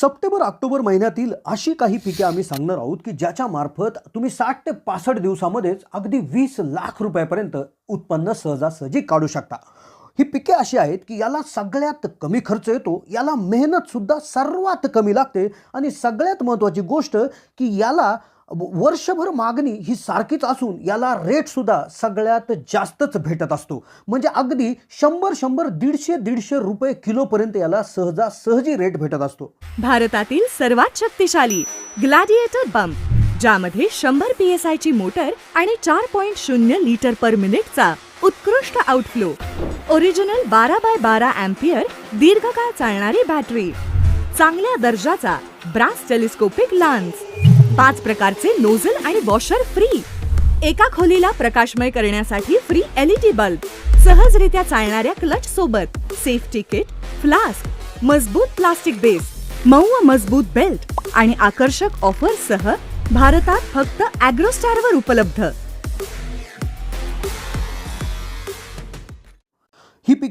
September October महिन्यातील अशी काही पिके आम्ही सांगणार आहोत की ज्याच्या मार्फत तुम्ही साठ ते पासष्ट दिवसामध्येच अगदी वीस लाख रुपयापर्यंत उत्पन्न सहजासहजी काढू शकता. ही पिके अशी आहेत की याला सगळ्यात कमी खर्च येतो याला मेहनतसुद्धा सर्वात कमी लागते आणि सगळ्यात महत्त्वाची गोष्ट की याला वर्षभर मागणी ही सारखीच असून याला रेटसुद्धा सगळ्यात जास्तच भेटत असतो. म्हणजे अगदी शंभर शंभर दीडशे दीडशे रुपये किलोपर्यंत याला सहजासहजी रेट भेटत असतो. भारतातील सर्वात शक्तिशाली ग्लॅडिएटर बंप ज्यामध्ये शंभर पी एस आय ची मोटर आणि चार पॉइंट शून्य लिटर पर मिनिटचा उत्कृष्ट आउटफ्लो ओरिजिनल बारा बाय बारा अँपियर दीर्घकाळ चालणारी बॅटरी चांगल्या दर्जाचा ब्रास टेलिस्कोपिक लान्स पाच प्रकारचे नोझल आणि वॉशर फ्री. एका खोलीला प्रकाशमय करण्यासाठी फ्री एलईडी बल्ब सहजरित्या चालणाऱ्या क्लच सोबत सेफ्टी किट फ्लास्क मजबूत प्लास्टिक बेस मऊ व मजबूत बेल्ट आणि आकर्षक ऑफर्ससह भारतात फक्त अॅग्रोस्टारवर उपलब्ध.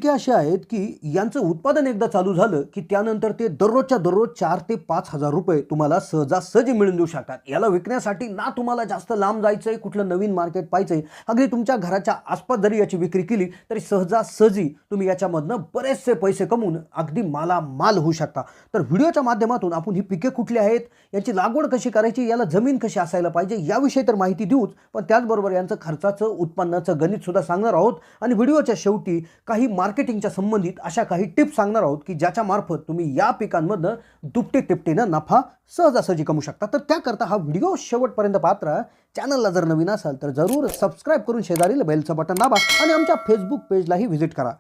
पिके अशी आहेत की यांचं उत्पादन एकदा चालू झालं की त्यानंतर ते दररोजच्या दररोज चार ते पाच हजार रुपये तुम्हाला सहजासहजी मिळून देऊ शकतात. याला विकण्यासाठी ना तुम्हाला जास्त लांब जायचं आहे कुठलं नवीन मार्केट पाहायचं आहे अगदी तुमच्या घराच्या आसपास जरी याची विक्री केली तरी सहजासहजी तुम्ही याच्यामधनं बरेचसे पैसे कमवून अगदी माला माल होऊ शकता. तर व्हिडिओच्या माध्यमातून आपण ही पिके कुठली आहेत याची लागवड कशी करायची याला जमीन कशी असायला पाहिजे याविषयी तर माहिती देऊच पण त्याचबरोबर यांचं खर्चाचं उत्पन्नाचं गणितसुद्धा सांगणार आहोत. आणि व्हिडिओच्या शेवटी काही मार्केटिंगच्या संबंधित अशा काही टिप्स सांगणार आहोत की ज्याच्या मार्फत तुम्ही या पिकांमधनं दुपटे टिपटीनं नफा सहजासहजी कमवू शकता. तर त्याकरता हा व्हिडिओ शेवटपर्यंत पात्र चॅनलला जर नवीन असाल तर जरूर सबस्क्राईब करून शेजारील बेलचं बटन दाबा आणि आमच्या फेसबुक पेजलाही व्हिजिट करा.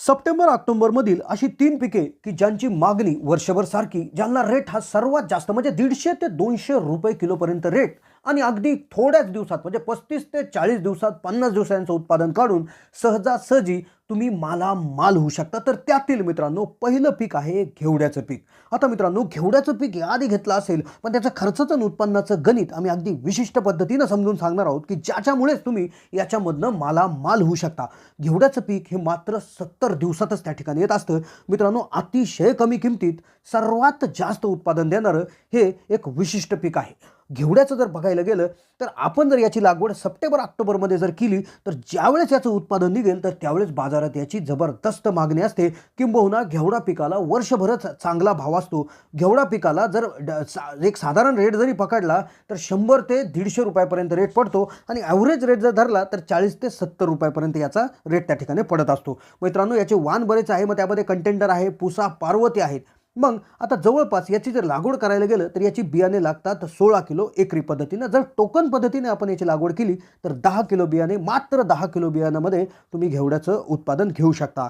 सप्टेंबर ऑक्टोबरमधील अशी तीन पिके की ज्यांची मागणी वर्षभर सारखी ज्यांना रेट हा सर्वात जास्त म्हणजे दीडशे ते दोनशे रुपये किलोपर्यंत रेट आणि अगदी थोड्याच दिवसात म्हणजे पस्तीस ते चाळीस दिवसात पन्नास दिवसांचं उत्पादन काढून सहजासहजी तुम्ही माला माल होऊ शकता. तर त्यातील मित्रांनो पहिलं पीक आहे घेवड्याचं पीक. आता मित्रांनो घेवड्याचं पीक याआधी घेतलं असेल पण त्याचं खर्चाचं आणि उत्पन्नाचं गणित आम्ही अगदी विशिष्ट पद्धतीनं समजून सांगणार आहोत की ज्याच्यामुळेच तुम्ही याच्यामधनं माला माल होऊ शकता. घेवड्याचं पीक हे मात्र सत्तर दिवसातच त्या ठिकाणी येत असतं. मित्रांनो अतिशय कमी किमतीत सर्वात जास्त उत्पादन देणारं हे एक विशिष्ट पीक आहे. घेवड्याचं जर बघायला गेलं तर आपण जर याची लागवड सप्टेंबर ऑक्टोबरमध्ये जर केली तर ज्यावेळेस याचं उत्पादन निघेल तर त्यावेळेस बाजारात याची जबरदस्त मागणी असते. किंबहुना घेवडा पिकाला वर्षभरच चांगला भाव असतो. घेवडा पिकाला जर ड- सा- एक साधारण रेट जरी पकडला तर शंभर ते दीडशे रुपयापर्यंत रेट पडतो आणि ॲव्हरेज रेट जर धरला तर चाळीस ते सत्तर रुपयापर्यंत याचा रेट त्या ठिकाणी पडत असतो. मित्रांनो याचे वाण बरेच आहे मग त्यामध्ये कंटेंडर आहे पुसा पार्वती आहेत. मग आता जवळपास याची जर लागवड करायला गेलं तर याची बियाणे लागतात सोळा किलो एकरी पद्धतीनं. जर टोकन पद्धतीने आपण याची लागवड केली तर दहा किलो बियाणे मात्र दहा किलो बियाण्यामध्ये तुम्ही घेवड्याचं उत्पादन घेऊ शकता.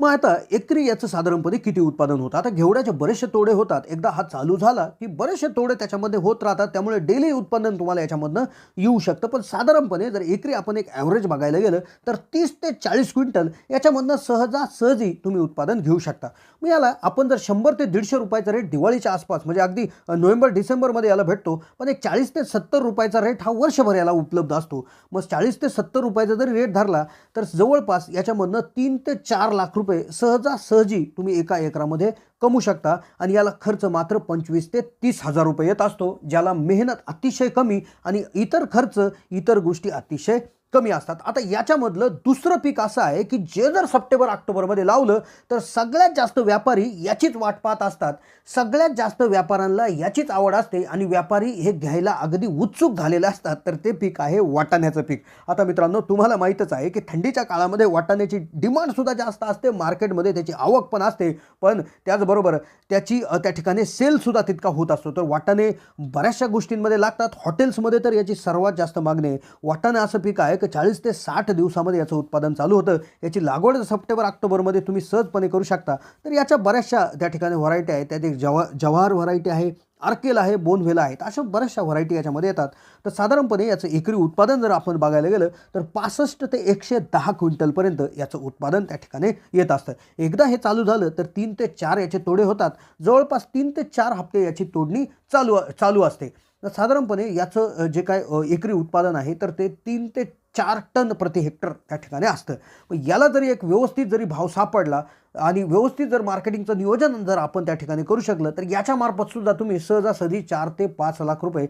मग आता एकरी याचं साधारणपणे किती उत्पादन होतं? आता घेवड्याचे बरेचसे तोडे होतात. एकदा हा चालू झाला की बरेचसे तोडे त्याच्यामध्ये होत राहतात. त्यामुळे डेली उत्पादन तुम्हाला याच्यामधनं येऊ शकतं. पण साधारणपणे जर एकरी आपण एक ॲव्हरेज बघायला गेलं तर तीस ते चाळीस क्विंटल याच्यामधनं सहजासहजी तुम्ही उत्पादन घेऊ शकता. मग याला आपण जर शंभर ते दीडशे रुपयाचा रेट दिवाळीच्या आसपास म्हणजे अगदी नोव्हेंबर डिसेंबरमध्ये याला भेटतो पण एक चाळीस ते सत्तर रुपयाचा रेट हा वर्षभर याला उपलब्ध असतो. मग चाळीस ते सत्तर रुपयाचा जरी रेट धरला तर जवळपास याच्यामधनं तीन ते चार लाख रुपये रुपये सहजासहजी तुम्ही एका एकरामध्ये कमवू शकता. आणि याला खर्च मात्र पंचवीस ते तीस हजार रुपये येत असतो ज्याला मेहनत अतिशय कमी आणि इतर खर्च इतर गोष्टी अतिशय कमी असतात. आता याच्यामधलं दुसरं पीक असं आहे की जे जर सप्टेंबर ऑक्टोबरमध्ये लावलं तर सगळ्यात जास्त व्यापारी याचीच वाट पाहत असतात. सगळ्यात जास्त व्यापाऱ्यांना याचीच आवड असते आणि व्यापारी हे घ्यायला अगदी उत्सुक झालेले असतात. तर ते पीक आहे वाटाण्याचं पीक. आता मित्रांनो तुम्हाला माहीतच आहे की थंडीच्या काळामध्ये वाटाण्याची डिमांडसुद्धा जास्त असते. मार्केटमध्ये त्याची आवक पण असते. पण त्याचबरोबर त्याची त्या ठिकाणी सेलसुद्धा तितका होत असतो. तर वाटाणे बऱ्याचशा गोष्टींमध्ये लागतात. हॉटेल्समध्ये तर याची सर्वात जास्त मागणी आहे. वाटाणा असं पीक आहे चाळीस ते साठ दिवसामध्ये याचं उत्पादन चालू होतं. याची लागवड सप्टेंबर ऑक्टोबरमध्ये तुम्ही सहजपणे करू शकता. तर याच्या बऱ्याचशा त्या ठिकाणी व्हरायटी आहेत. त्यात एक जवा जवाहर व्हरायटी आहे आर्केल आहे बोनव्हेला आहेत. अशा बऱ्याचशा व्हरायटी याच्यामध्ये येतात. तर साधारणपणे याचं एकरी उत्पादन जर आपण बघायला गेलं तर पासष्ट ते एकशे दहा क्विंटलपर्यंत याचं उत्पादन त्या ठिकाणी येत असतं. एकदा हे चालू झालं तर तीन ते चार याचे तोडे होतात. जवळपास तीन ते चार हप्ते याची तोडणी चालू चालू असते. साधारणपणे याचं जे काय एकरी उत्पादन आहे तर ते तीन ते चार टन प्रति हेक्टर त्या ठिकाणी असतं. मग याला जरी एक व्यवस्थित जरी भाव सापडला आणि व्यवस्थित जर मार्केटिंगचं नियोजन जर आपण त्या ठिकाणी करू शकलं तर याच्या मार्फतसुद्धा तुम्ही सहजासहजी चार ते पाच लाख रुपये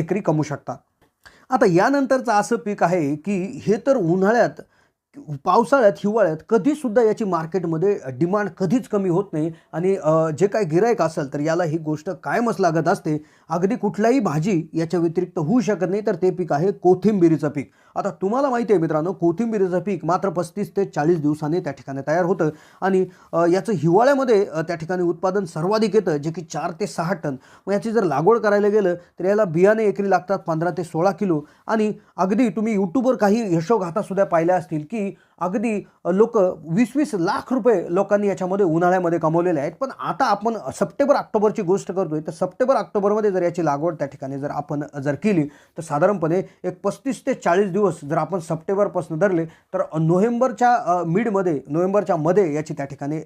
एकरी कमवू शकता. आता यानंतरचं असं पीक आहे की हे तर उन्हाळ्यात पावसाळ्यात हिवाळ्यात कधीसुद्धा याची मार्केटमध्ये डिमांड कधीच कमी होत नाही. आणि जे काय गिरायक असेल तर याला ही गोष्ट कायमच लागत असते. अगदी कुठल्याही भाजी याच्या व्यतिरिक्त होऊ शकत नाही तर ते पीक आहे कोथिंबिरीचं पीक. आता तुम्हाला माहिती आहे मित्रांनो कोथिंबिरीचं पीक मात्र पस्तीस ते चाळीस दिवसांनी त्या ठिकाणी तयार होतं. आणि याचं हिवाळ्यामध्ये त्या ठिकाणी उत्पादन सर्वाधिक येतं जे की चार ते सहा टन. मग याची जर लागवड करायला गेलं तर याला बियाणे एकरी लागतात पंधरा ते सोळा किलो. आणि अगदी तुम्ही यूट्यूबवर काही यशोगाथासुद्धा पाहिल्या असतील की अगदी लोक वीस वीस लाख रुपये लोकांनी याच्यामध्ये उन्हाळ्यामध्ये कमवलेले आहेत. पण आता आपण सप्टेंबर ऑक्टोबरची गोष्ट करतोय. तर सप्टेंबर ऑक्टोबरमध्ये जर याची लागवड त्या ठिकाणी जर आपण जर केली तर साधारणपणे एक पस्तीस ते चाळीस दिवस जर आपण सप्टेंबरपासून धरले तर नोव्हेंबरच्या मिडमध्ये नोव्हेंबरच्या मध्ये याची त्या ठिकाणी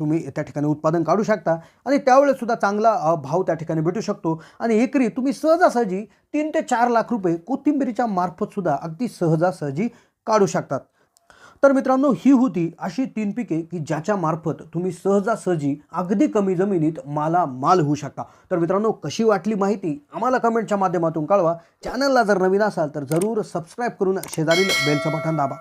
तुम्ही त्या ठिकाणी उत्पादन काढू शकता. आणि त्यावेळेससुद्धा चांगला भाव त्या ठिकाणी भेटू शकतो. आणि एकरी तुम्ही सहजासहजी तीन ते चार लाख रुपये कोथिंबिरीच्या मार्फतसुद्धा अगदी सहजासहजी काढू शकतात. तर मित्रांनो ही होती अशी तीन पिके की ज्याच्या मार्फत तुम्ही सहजासहजी अगदी कमी जमिनीत माला माल होऊ शकता. तर मित्रांनो कशी वाटली माहिती आम्हाला कमेंटच्या माध्यमातून कळवा. चॅनलला जर नवीन असाल तर जरूर सबस्क्राईब करून शेजारील बेलचं बटन दाबा.